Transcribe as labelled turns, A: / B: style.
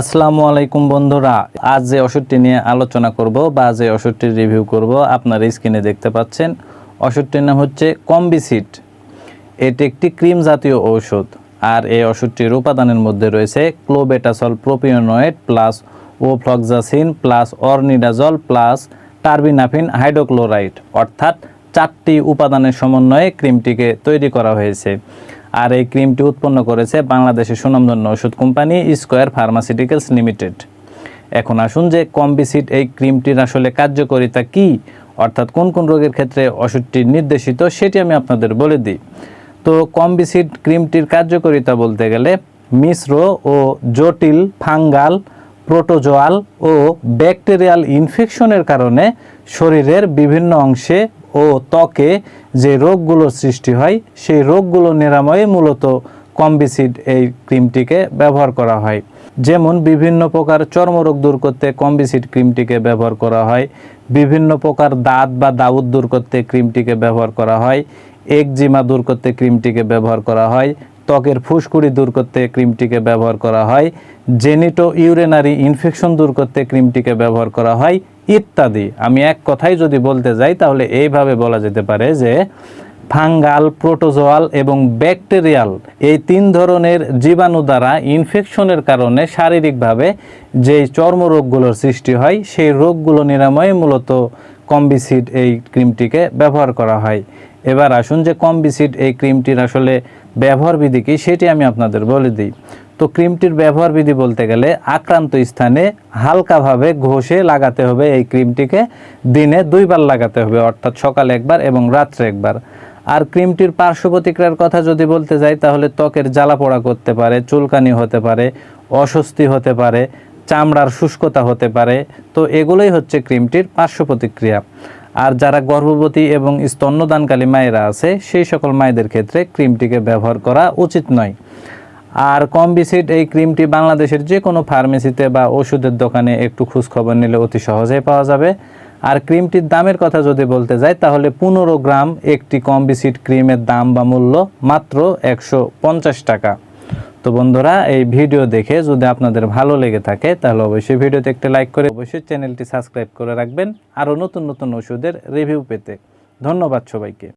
A: আসসালামু আলাইকুম বন্ধুরা, আজ যে ওষুধটি নিয়ে আলোচনা করব বা যে ওষুধটির রিভিউ করব, আপনার স্ক্রিনে দেখতে পাচ্ছেন, ওষুধটির নাম হচ্ছে কম্বিসিট। এটি একটি ক্রিম জাতীয় ঔষধ আর এই ওষুধটির উপাদানের মধ্যে রয়েছে clobetasol propionate plus ofloxacin plus ornidazole plus terbinafine hydrochloride. অর্থাৎ চারটি উপাদানের সমন্বয়ে ক্রিমটিকে তৈরি করা হয়েছে। আর এই ক্রিমটি উৎপন্ন করেছে বাংলাদেশের সুনামধন্য ওষুধ কোম্পানি স্কোয়ার ফার্মাসিউটিক্যালস লিমিটেড। এখন আসুন যে কম্বিসিট এই ক্রিমটির আসলে কার্যকারিতা কি, অর্থাৎ কোন কোন রোগের ক্ষেত্রে ওষুধটি নির্দেশিত সেটি আমি আপনাদের বলে দিই। তো কম্বিসিড ক্রিমটির কার্যকারিতা বলতে গেলে মিশ্র ও জটিল ফাঙ্গাল, প্রোটোজোয়াল ও ব্যাকটেরিয়াল ইনফেকশনের কারণে শরীরের বিভিন্ন অংশে ও ত্বকে যে রোগগুলোর সৃষ্টি হয়, সেই রোগগুলো নিরাময়ে মূলত কম্বিসিড এই ক্রিমটিকে ব্যবহার করা হয়। যেমন বিভিন্ন প্রকার চর্মরোগ দূর করতে কম্বিসিড ক্রিমটিকে ব্যবহার করা হয়, বিভিন্ন প্রকার দাঁত বা দাউদ দূর করতে ক্রিমটিকে ব্যবহার করা হয়, একজিমা দূর করতে ক্রিমটিকে ব্যবহার করা হয়, ত্বকের ফুসকুড়ি দূর করতে ক্রিমটিকে ব্যবহার করা হয় জেনিটো ইউরেনারি ইনফেকশন দূর করতে ক্রিমটিকে ব্যবহার করা হয় ইত্যাদি। আমি এক কথাই যদি বলতে যাই, তাহলে এইভাবে বলা যেতে পারে যে ফাঙ্গাল, প্রোটোজোয়াল এবং ব্যাকটেরিয়াল এই তিন ধরনের জীবাণু দ্বারা ইনফেকশনের কারণে শারীরিকভাবে যেই চর্মরোগগুলোর সৃষ্টি হয়, সেই রোগগুলো নিরাময়ে মূলত কম্বিসিড এই ক্রিমটিকে ব্যবহার করা হয়। এবার আসুন যে কম্বিসিড এই ক্রিমটির আসলে ব্যবহার বিধি কি, সেটি আমি আপনাদের বলে দিই। তো ক্রিমটির ব্যবহার বিধি বলতে গেলে আক্রান্ত স্থানে হালকাভাবে ঘষে লাগাতে হবে এই ক্রিমটিকে। দিনে দুইবার লাগাতে হবে, অর্থাৎ সকালে একবার এবং রাত্রে একবার। আর ক্রিমটির পার্শ্ব প্রতিক্রিয়ার কথা যদি বলতে যাই, তাহলে ত্বকের জ্বালা পোড়া করতে পারে, চুলকানি হতে পারে, অস্বস্তি হতে পারে, চামড়ার শুষ্কতা হতে পারে। তো এগুলোই হচ্ছে ক্রিমটির পার্শ্ব প্রতিক্রিয়া। আর যারা গর্ভবতী এবং স্তন্যদানকালী মায়েরা আছে, সেই সকল মায়েদের ক্ষেত্রে ক্রিমটিকে ব্যবহার করা উচিত নয়। আর কম্বিসিড এই ক্রিমটি বাংলাদেশের যে কোনো ফার্মেসিতে বা ওষুধের দোকানে একটু খোঁজখবর নিলে অতি সহজেই পাওয়া যাবে। আর ক্রিমটির দামের কথা যদি বলতে যাই, তাহলে পনেরো গ্রাম একটি কম্বিসিড ক্রিমের দাম বা মূল্য মাত্র একশো পঞ্চাশ টাকা। তো বন্ধুরা, এই ভিডিও দেখে যদি আপনাদের ভালো লেগে থাকে, তাহলে অবশ্যই ভিডিওতে একটা লাইক করে অবশ্যই চ্যানেলটি সাবস্ক্রাইব করে রাখবেন। আরও নতুন নতুন ওষুধের রিভিউ পেতে। ধন্যবাদ সবাইকে।